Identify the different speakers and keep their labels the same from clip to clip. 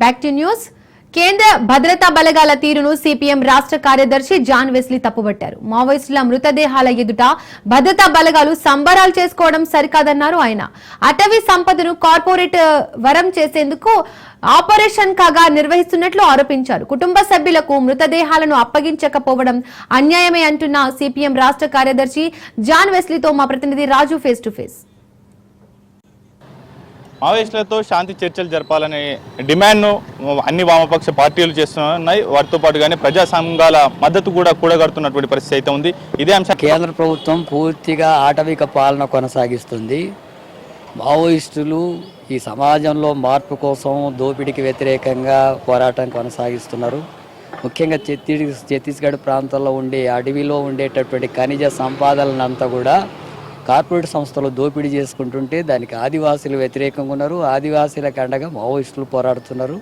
Speaker 1: Back to news కేంద్ర భద్రతా బలగాల తీరును సిపిఎం రాష్ట్ర కార్యదర్శి జాన్ వెస్లీ తప్పుబట్టారు. మావోయిస్టుల మృతదేహాల ఎదుట భద్రతా బలగాలు సంబరాలు చేసుకోవడం సరికాదన్నారు ఆయన. అటవీ సంపదను కార్పొరేట్ వరం చేసేందుకు ఆపరేషన్ కాగా నిర్వహిస్తున్నట్లు ఆరోపించారు. కుటుంబ సభ్యులకు మృతదేహాలను అప్పగించకపోవడం అన్యాయమే అంటున్న సిపిఎం రాష్ట్ర కార్యదర్శి జాన్ వెస్లీతో మా ప్రతినిధి రాజు ఫేస్ టు ఫేస్
Speaker 2: మావోయిస్టులతో శాంతి చర్చలు జరపాలనే డిమాండ్ను అన్ని వామపక్ష పార్టీలు చేస్తున్నాయి. వాటితో పాటుగానే ప్రజా సంఘాల మద్దతు కూడా కూడగడుతున్నటువంటి పరిస్థితి అయితే ఉంది. ఇదే అంశం
Speaker 3: కేంద్ర ప్రభుత్వం పూర్తిగా ఆటవిక పాలన కొనసాగిస్తుంది. మావోయిస్టులు ఈ సమాజంలో మార్పు కోసం దోపిడీకి వ్యతిరేకంగా పోరాటం కొనసాగిస్తున్నారు. ముఖ్యంగా ఛత్తీస్ ఛత్తీస్గఢ్ ప్రాంతంలో ఉండే అడవిలో ఉండేటటువంటి ఖనిజ సంపాదనలంతా కూడా కార్పొరేట్ సంస్థలు దోపిడీ చేసుకుంటుంటే దానికి ఆదివాసీలు వ్యతిరేకంగా ఉన్నారు. ఆదివాసీలకు అండగా మావోయిస్టులు పోరాడుతున్నారు.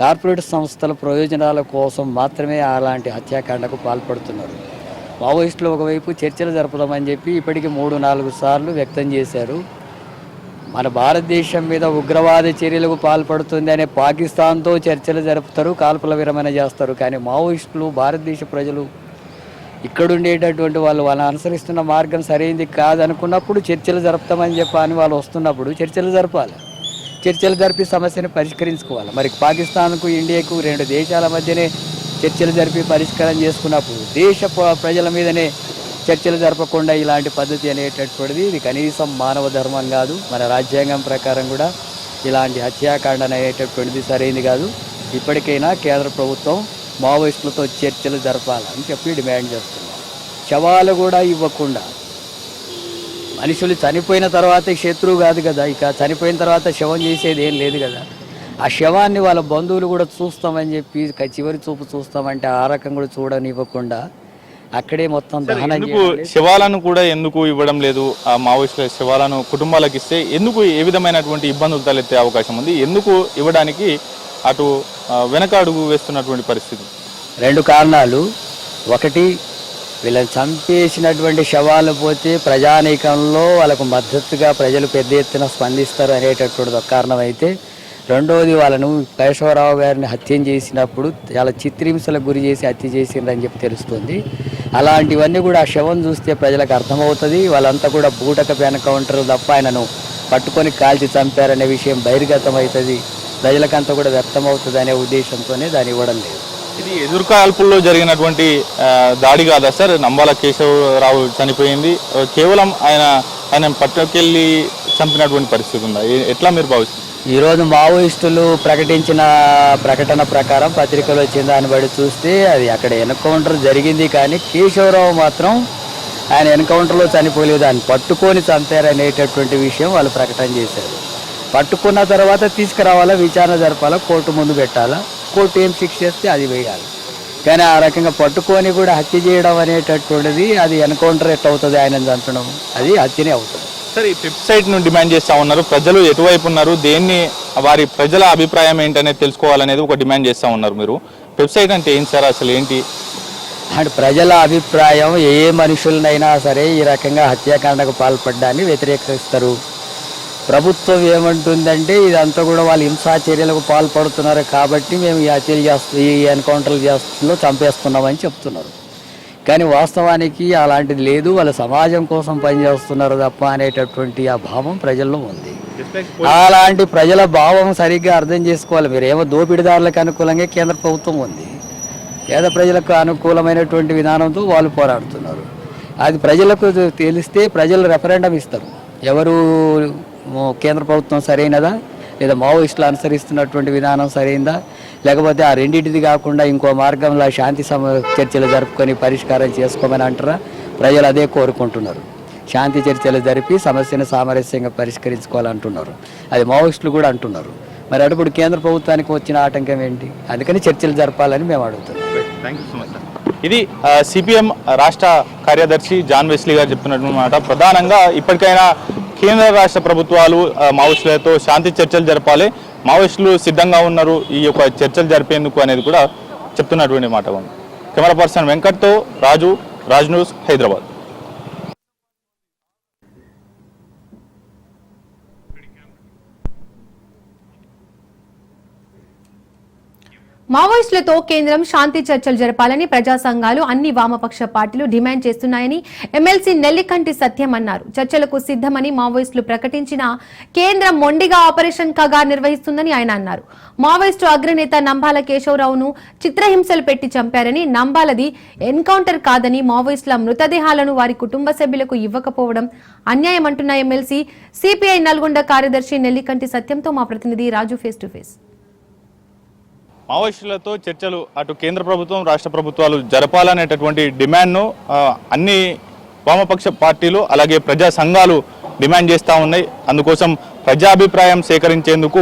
Speaker 3: కార్పొరేట్ సంస్థల ప్రయోజనాల కోసం మాత్రమే అలాంటి హత్యాకాండకు పాల్పడుతున్నారు. మావోయిస్టులు ఒకవైపు చర్చలు జరుపుదామని చెప్పి ఇప్పటికీ మూడు నాలుగు సార్లు వ్యక్తం చేశారు. మన భారతదేశం మీద ఉగ్రవాద చర్యలకు పాల్పడుతుంది అనే పాకిస్తాన్తో చర్చలు జరుపుతారు కాల్పుల విరమణ చేస్తారు. కానీ మావోయిస్టులు భారతదేశ ప్రజలు ఇక్కడ ఉండేటటువంటి వాళ్ళు వాళ్ళు అనుసరిస్తున్న మార్గం సరైనది కాదనుకున్నప్పుడు చర్చలు జరుపుతామని చెప్పని వాళ్ళు వస్తున్నప్పుడు చర్చలు జరపాలి. చర్చలు జరిపి సమస్యను పరిష్కరించుకోవాలి. మరి పాకిస్తాన్కు ఇండియాకు రెండు దేశాల మధ్యనే చర్చలు జరిపి పరిష్కారం చేసుకున్నప్పుడు దేశ ప్ర- ప్రజల మీదనే చర్చలు జరపకుండా ఇలాంటి పద్ధతి అనేటటువంటిది ఇది కనీసం మానవ ధర్మం కాదు. మన రాజ్యాంగం ప్రకారం కూడా ఇలాంటి హత్యాకాండ అనేటటువంటిది సరైనది కాదు. ఇప్పటికైనా కేంద్ర ప్రభుత్వం మావోయిస్టులతో చర్చలు జరపాలని చెప్పి డిమాండ్ చేస్తున్నాం శవాలు కూడా ఇవ్వకుండా. మనుషులు చనిపోయిన తర్వాత శత్రువు కాదు కదా ఇక చనిపోయిన తర్వాత శవం చేసేది ఏం లేదు కదా. ఆ శవాన్ని వాళ్ళ బంధువులు కూడా చూస్తామని చెప్పి చివరి చూపు చూస్తామంటే ఆ రకం కూడా చూడనివ్వకుండా అక్కడే మొత్తం దహనం
Speaker 2: శవాలను కూడా ఎందుకు ఇవ్వడం లేదు? ఆ మావోయిస్టుల శవాలను కుటుంబాలకు ఇస్తే ఎందుకు ఏ విధమైనటువంటి ఇబ్బందులు తలెత్తే అవకాశం ఉంది? ఎందుకు ఇవ్వడానికి అటు వెనక అడుగు వేస్తున్నటువంటి పరిస్థితి.
Speaker 3: రెండు కారణాలు. ఒకటి వీళ్ళని చంపేసినటువంటి శవాలు పోతే ప్రజానీకంలో వాళ్ళకు మద్దతుగా ప్రజలు పెద్ద ఎత్తున స్పందిస్తారు అనేటటువంటిది ఒక కారణం అయితే రెండవది వాళ్ళను కేశవరావు గారిని హత్య చేసినప్పుడు చాలా చిత్రహింసలకు గురి చేసి హత్య చేసిండ్రని చెప్పి తెలుస్తుంది. అలాంటివన్నీ కూడా ఆ శవం చూస్తే ప్రజలకు అర్థమవుతుంది. వాళ్ళంతా కూడా బూటక ఎన్కౌంటర్ తప్ప ఆయనను పట్టుకొని కాల్చి చంపారనే విషయం బహిర్గతం అవుతుంది ప్రజలకంతా కూడా వ్యక్తమవుతుంది అనే ఉద్దేశంతోనే దాన్ని ఇవ్వడం లేదు.
Speaker 2: ఇది ఎదురుకాల్పుల్లో జరిగినటువంటి దాడి కాదా సార్? నంబాల కేశవరావు చనిపోయింది. కేవలం ఆయన ఆయన పట్టుకెళ్ళి చంపినటువంటి పరిస్థితి ఉందా? ఎట్లా మీరు భావిస్తారు
Speaker 3: ఈరోజు మావోయిస్టులు ప్రకటించిన ప్రకటన ప్రకారం పత్రికలో వచ్చిన దాన్ని బట్టి చూస్తే అది అక్కడ ఎన్కౌంటర్ జరిగింది కానీ కేశవరావు మాత్రం ఆయన ఎన్కౌంటర్లో చనిపోలేదు. ఆయన పట్టుకొని చంపారనేటటువంటి విషయం వాళ్ళు ప్రకటన చేశారు. పట్టుకున్న తర్వాత తీసుకురావాలా విచారణ జరపాలా కోర్టు ముందు పెట్టాలా? కోర్టు ఏం శిక్ష చేస్తే అది వేయాలి. కానీ ఆ రకంగా పట్టుకొని కూడా హత్య చేయడం అనేటటువంటిది అది ఎన్కౌంటర్ ఎట్ అవుతుంది ఆయన చంపడం అది హత్యనే అవుతుంది.
Speaker 2: సార్ ఈ వెబ్సైట్ను డిమాండ్ చేస్తా ఉన్నారు. ప్రజలు ఎటువైపు ఉన్నారు? దేన్ని వారి ప్రజల అభిప్రాయం ఏంటనేది తెలుసుకోవాలనేది ఒక డిమాండ్ చేస్తా ఉన్నారు మీరు. వెబ్సైట్ అంటే ఏంటి సార్? అసలు ఏంటి?
Speaker 3: అండ్ ప్రజల అభిప్రాయం ఏ మనుషులనైనా సరే ఈ రకంగా హత్యాకాండకు పాల్పడ్డాన్ని వ్యతిరేకిస్తారు. ప్రభుత్వం ఏమంటుందంటే ఇదంతా కూడా వాళ్ళు హింసా చర్యలకు పాల్పడుతున్నారు కాబట్టి మేము ఈ హత్యలు చేస్తూ ఈ ఎన్కౌంటర్లు చేస్తూ చంపేస్తున్నామని చెప్తున్నారు. కానీ వాస్తవానికి అలాంటిది లేదు. వాళ్ళ సమాజం కోసం పనిచేస్తున్నారు తప్ప అనేటటువంటి ఆ భావం ప్రజల్లో ఉంది. అలాంటి ప్రజల భావం సరిగ్గా అర్థం చేసుకోవాలి. మీరు ఏమో దోపిడీదారులకు అనుకూలంగా కేంద్ర ప్రభుత్వం ఉంది. పేద ప్రజలకు అనుకూలమైనటువంటి విధానంతో వాళ్ళు పోరాడుతున్నారు. అది ప్రజలకు తెలిస్తే ప్రజలు రెఫరెండం ఇస్తారు. ఎవరు కేంద్ర ప్రభుత్వం సరైనదా? లేదా మావోయిస్టులు అనుసరిస్తున్నటువంటి విధానం సరైందా? లేకపోతే ఆ రెండింటిది కాకుండా ఇంకో మార్గంలో శాంతి సమ చర్చలు జరుపుకొని పరిష్కారం చేసుకోమని అంటారా? ప్రజలు అదే కోరుకుంటున్నారు. శాంతి చర్చలు జరిపి సమస్యను సామరస్యంగా పరిష్కరించుకోవాలంటున్నారు. అది మావోయిస్టులు కూడా అంటున్నారు. మరి అప్పుడు కేంద్ర ప్రభుత్వానికి వచ్చిన ఆటంకం ఏంటి? అందుకని చర్చలు జరపాలని మేము అడుగుతున్నాం.
Speaker 2: ఇది సిపిఎం రాష్ట్ర కార్యదర్శి జాన్ వెస్లీ గారు చెప్తున్నమాట ప్రధానంగా ఇప్పటికైనా కేంద్ర రాష్ట్ర ప్రభుత్వాలు ఆ, మావోయిస్టులతో శాంతి చర్చలు జరపాలి. మావోయిస్టులు సిద్ధంగా ఉన్నారు ఈ యొక్క చర్చలు జరిపేందుకు అనేది కూడా చెప్తున్నటువంటి మాట ఉంది కెమెరా పర్సన్ వెంకట్తో రాజు రాజ్ న్యూస్ హైదరాబాద్.
Speaker 1: మావోయిస్టులతో కేంద్రం శాంతి చర్చలు జరపాలని ప్రజా సంఘాలు అన్ని వామపక్ష పార్టీలు డిమాండ్ చేస్తున్నాయని ఎమ్మెల్సీ నెల్లికంటి సత్యం అన్నారు. చర్చలకు సిద్ధమని మావోయిస్టులు ప్రకటించిన కేంద్రం మొండిగా ఆపరేషన్ కగా నిర్వహిస్తుందని ఆయన అన్నారు. మావోయిస్టు అగ్రనేత నంబాల కేశవరావును చిత్రహింసలు పెట్టి చంపారని నంబాలది ఎన్కౌంటర్ కాదని మావోయిస్టుల మృతదేహాలను వారి కుటుంబ సభ్యులకు ఇవ్వకపోవడం అన్యాయం అంటున్న ఎమ్మెల్సీ సిపిఐ నల్గొండ కార్యదర్శి నెల్లికంటి సత్యంతో మా ప్రతినిధి రాజు ఫేస్ టు ఫేస్
Speaker 2: మావోయిస్టులతో చర్చలు అటు కేంద్ర ప్రభుత్వం రాష్ట్ర ప్రభుత్వాలు జరపాలనేటటువంటి డిమాండ్ను అన్ని వామపక్ష పార్టీలు అలాగే ప్రజా సంఘాలు డిమాండ్ చేస్తూ ఉన్నాయి. అందుకోసం ప్రజాభిప్రాయం సేకరించేందుకు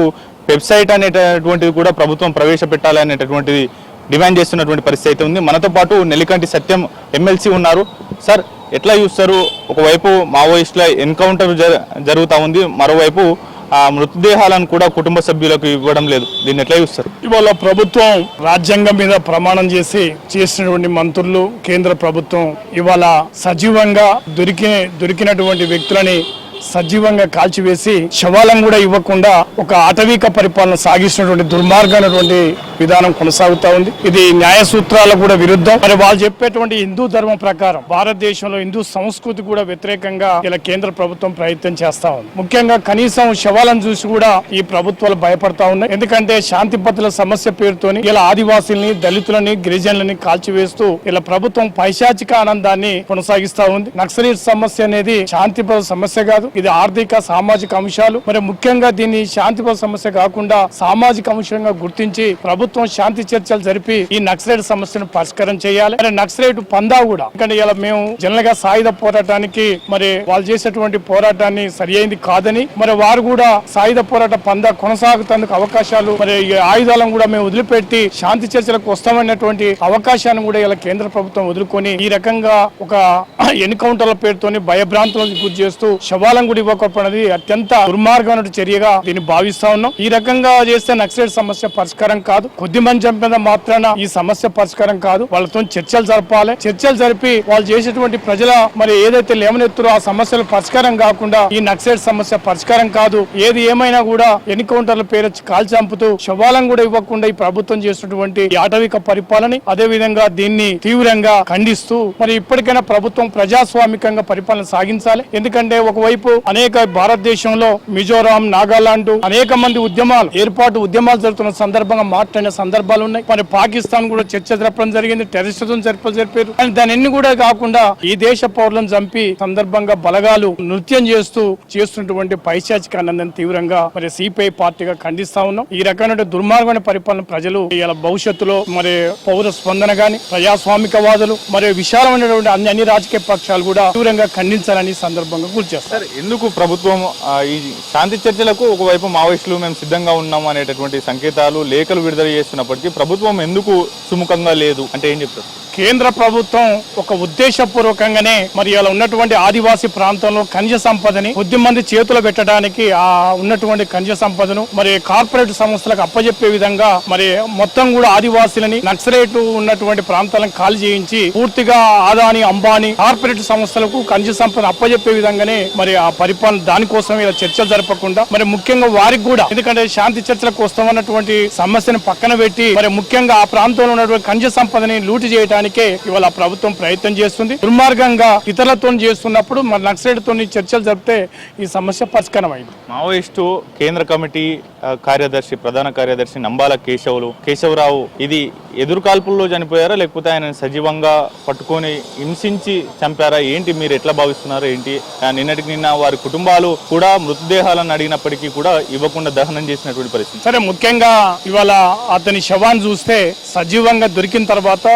Speaker 2: వెబ్సైట్ అనేటటువంటిది కూడా ప్రభుత్వం ప్రవేశపెట్టాలనేటటువంటిది డిమాండ్ చేస్తున్నటువంటి పరిస్థితి అయితే ఉంది. మనతో పాటు నెల్లికంటి సత్యం ఎమ్మెల్సీ ఉన్నారు. సార్ ఎట్లా చూస్తారు? ఒకవైపు మావోయిస్టుల ఎన్కౌంటర్ జ- జరుగుతూ ఉంది. మరోవైపు ఆ మృతదేహాలను కూడా కుటుంబ సభ్యులకు ఇవ్వడం లేదు. దీన్ని ఎట్లా చూస్తారు?
Speaker 4: ఇవాళ ప్రభుత్వం రాజ్యాంగం మీద ప్రమాణం చేసి చేసినటువంటి మంత్రులు కేంద్ర ప్రభుత్వం ఇవాళ సజీవంగా దొరికి దొరికినటువంటి వ్యక్తులని సజీవంగా కాల్చివేసి శవాలను కూడా ఇవ్వకుండా ఒక ఆటవీక పరిపాలన సాగిస్తున్నటువంటి దుర్మార్గమైనటువంటి విధానం కొనసాగుతా ఉంది. ఇది న్యాయ సూత్రాలకు కూడా విరుద్ధం. మరి వాళ్ళు చెప్పేటువంటి హిందూ ధర్మం ప్రకారం భారతదేశంలో హిందూ సంస్కృతి కూడా వ్యతిరేకంగా ఇలా కేంద్ర ప్రభుత్వం ప్రయత్నం చేస్తా ఉంది. ముఖ్యంగా కనీసం శవాలను చూసి కూడా ఈ ప్రభుత్వాలు భయపడతా ఉన్నాయి. ఎందుకంటే శాంతి భద్రతల సమస్య పేరుతోని ఇలా ఆదివాసీల్ని దళితులని గిరిజనులని కాల్చివేస్తూ ఇలా ప్రభుత్వం పైశాచిక ఆనందాన్ని కొనసాగిస్తా ఉంది. నక్సలైట్ సమస్య అనేది శాంతి సమస్య కాదు. ఇది ఆర్థిక సామాజిక అంశాలు. మరి ముఖ్యంగా దీన్ని శాంతి సమస్య కాకుండా సామాజిక అంశంగా గుర్తించి ప్రభుత్వం శాంతి చర్చలు జరిపి ఈ నక్సలైట్ సమస్యను పరిష్కారం చేయాలి. మరి నక్సలైట్ పందా కూడా. ఎందుకంటే ఇలా మేము జనరల్గా సాయుధ పోరాటానికి మరి వాళ్ళు చేసేటువంటి పోరాటాన్ని సరి అయింది కాదని మరి వారు కూడా సాయుధ పోరాట పందా కొనసాగుతందుకు అవకాశాలు మరి ఈ ఆయుధాలను కూడా మేము వదిలిపెట్టి శాంతి చర్చలకు వస్తామనేటువంటి అవకాశాన్ని కూడా ఇలా కేంద్ర ప్రభుత్వం వదులుకొని ఈ రకంగా ఒక ఎన్కౌంటర్ల పేరుతోని భయభ్రాంతులకు గురి చేస్తూ శవాలను కూడా ఇవ్వకపోవడం అత్యంత దుర్మార్గమైన చర్యగా దీన్ని భావిస్తా ఉన్నాం. ఈ రకంగా చేస్తే నక్సలైట్ సమస్య పరిష్కారం కాదు. కొద్ది మంది చంపిన మాత్రాన ఈ సమస్య పరిష్కారం కాదు. వాళ్ళతో చర్చలు జరపాలి. చర్చలు జరిపి వాళ్ళు చేసేటువంటి ప్రజల మరి ఏదైతే లేవనెత్తురో ఆ సమస్యలు పరిష్కారం కాకుండా ఈ నక్సలైట్ సమస్య పరిష్కారం కాదు. ఏది ఏమైనా కూడా ఎన్కౌంటర్ల పేరు కాల్ చంపుతూ శవాలను కూడా ఇవ్వకుండా ఈ ప్రభుత్వం చేసినటువంటి ఆటవిక పరిపాలన అదే విధంగా దీన్ని తీవ్రంగా ఖండిస్తూ మరి ఇప్పటికైనా ప్రభుత్వం ప్రజాస్వామికంగా పరిపాలన సాగించాలి. ఎందుకంటే ఒకవైపు అనేక భారతదేశంలో మిజోరాం నాగాలాండ్ అనేక మంది ఉద్యమాలు ఏర్పాటు ఉద్యమాలు జరుగుతున్న సందర్భంగా మాట్లాడిన సందర్భాలు ఉన్నాయి. మరి పాకిస్తాన్ కూడా చర్చ జరపడం జరిగింది టెర్రరిస్టులను జరప జరిపారు. కానీ దాని కూడా కాకుండా ఈ దేశ పౌరులను చంపి సందర్భంగా బలగాలు నృత్యం చేస్తూ చేస్తున్నటువంటి పైశాచిక ఆనందం తీవ్రంగా మరి సిపిఐ పార్టీగా ఖండిస్తా ఉన్నాం. ఈ రకమైన దుర్మార్గమైన పరిపాలన ప్రజలు ఇలా భవిష్యత్తులో మరి పౌర స్పందన గాని ప్రజాస్వామికవాదులు మరియు విశాలమైనటువంటి అన్ని అన్ని రాజకీయ పక్షాలు కూడా తీవ్రంగా ఖండించాలని సందర్భంగా గుర్తు చేస్తారు
Speaker 2: ఎందుకు ప్రభుత్వం ఈ శాంతి చర్చలకు ఒకవైపు మావోయిస్టులు మేము సిద్ధంగా ఉన్నాం అనేటటువంటి సంకేతాలు లేఖలు విడుదల చేస్తున్నప్పటికీ ప్రభుత్వం ఎందుకు సుముఖంగా లేదు? అంటే ఏం చెప్తారు?
Speaker 4: కేంద్ర ప్రభుత్వం ఒక ఉద్దేశపూర్వకంగానే మరి ఇలా ఉన్నటువంటి ఆదివాసీ ప్రాంతంలో ఖనిజ సంపదని కొద్ది మంది చేతులు పెట్టడానికి ఆ ఉన్నటువంటి ఖనిజ సంపదను మరి కార్పొరేట్ సంస్థలకు అప్పజెప్పే విధంగా మరి మొత్తం కూడా ఆదివాసీలని నక్సలైట్ ఉన్నటువంటి ప్రాంతాలను ఖాళీ చేయించి పూర్తిగా ఆదాని అంబానీ కార్పొరేట్ సంస్థలకు ఖనిజ సంపద అప్పజెప్పే విధంగానే మరి ఆ పరిపాలన దానికోసం ఇలా చర్చలు జరపకుండా మరి ముఖ్యంగా వారికి కూడా ఎందుకంటే శాంతి చర్చలకు వస్తామన్నటువంటి సమస్యను పక్కన పెట్టి మరి ముఖ్యంగా ఆ ప్రాంతంలో ఉన్నటువంటి ఖనిజ సంపదని లూటి చేయడానికి ఇవాళ ప్రభుత్వం ప్రయత్నం చేస్తుంది. దుర్మార్గంగా ఇతరులతో చేస్తున్నప్పుడు మరి నక్సలైట్తో చర్చలు జరిపితే ఈ సమస్య పరిష్కారం అయింది
Speaker 2: మావోయిస్టు కేంద్ర కమిటీ కార్యదర్శి ప్రధాన కార్యదర్శి నంబాల కేశవులు. కేశవరావు ఇది ఎదురుకాల్పుల్లో చనిపోయారా? లేకపోతే ఆయన సజీవంగా పట్టుకొని హింసించి చంపారా? ఏంటి మీరు ఎట్లా భావిస్తున్నారు? ఏంటి? నిన్నటికి నిన్న వారి కుటుంబాలు కూడా మృతదేహాలను అడిగినప్పటికీ కూడా ఇవ్వకుండా దహనం చేసినటువంటి పరిస్థితి.
Speaker 4: సరే ముఖ్యంగా ఇవాళ అతని శవాన్ని చూస్తే సజీవంగా దొరికిన తర్వాత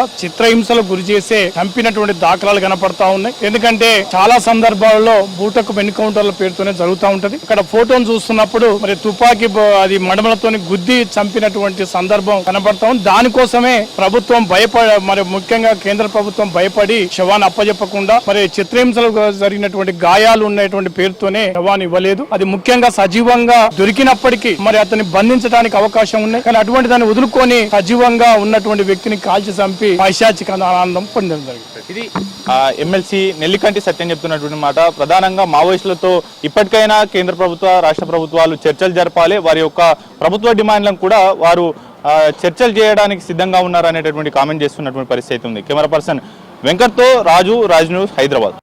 Speaker 4: చిత్రహింసలకు గురి చేసే చంపినటువంటి దాఖలాలు కనపడతా ఉన్నాయి. ఎందుకంటే చాలా సందర్భాల్లో బూటకు ఎన్కౌంటర్ల పేరుతోనే జరుగుతూ ఉంటది. ఇక్కడ ఫోటోను చూస్తున్నప్పుడు మరి తుపాకీ అది మడమలతోని గుద్ది చంపినటువంటి సందర్భం కనపడతా ఉంది. దానికోసమే ప్రభుత్వం భయపడ మరి ముఖ్యంగా కేంద్ర ప్రభుత్వం భయపడి శవాన్ని అప్పజెప్పకుండా మరి చిత్రహింసలు జరిగినటువంటి గాయాలు ఉన్నటువంటి పేరుతోనే శవాన్ని ఇవ్వలేదు. అది ముఖ్యంగా సజీవంగా దొరికినప్పటికీ మరి అతన్ని బంధించడానికి అవకాశం ఉన్నాయి. కానీ అటువంటి దాన్ని వదులుకొని సజీవంగా ఉన్నటువంటి వ్యక్తిని కాల్చి చంపి మంచి ఆనందం పొందడం జరుగుతుంది
Speaker 2: ఇది ఎమ్మెల్సీ నెల్లికంటి సత్యం చెప్తున్నటువంటి మాట. ప్రధానంగా మావోయిస్టులతో ఇప్పటికైనా కేంద్ర ప్రభుత్వ రాష్ట్ర ప్రభుత్వాలు చర్చలు జరపాలి. వారి యొక్క ప్రభుత్వ డిమాండ్లను కూడా వారు చర్చలు చేయడానికి సిద్ధంగా ఉన్నారు అనేటటువంటి కామెంట్ చేస్తున్నటువంటి పరిస్థితి ఉంది. కెమెరా పర్సన్ వెంకట్తో రాజు రాజ్ న్యూస్ హైదరాబాద్.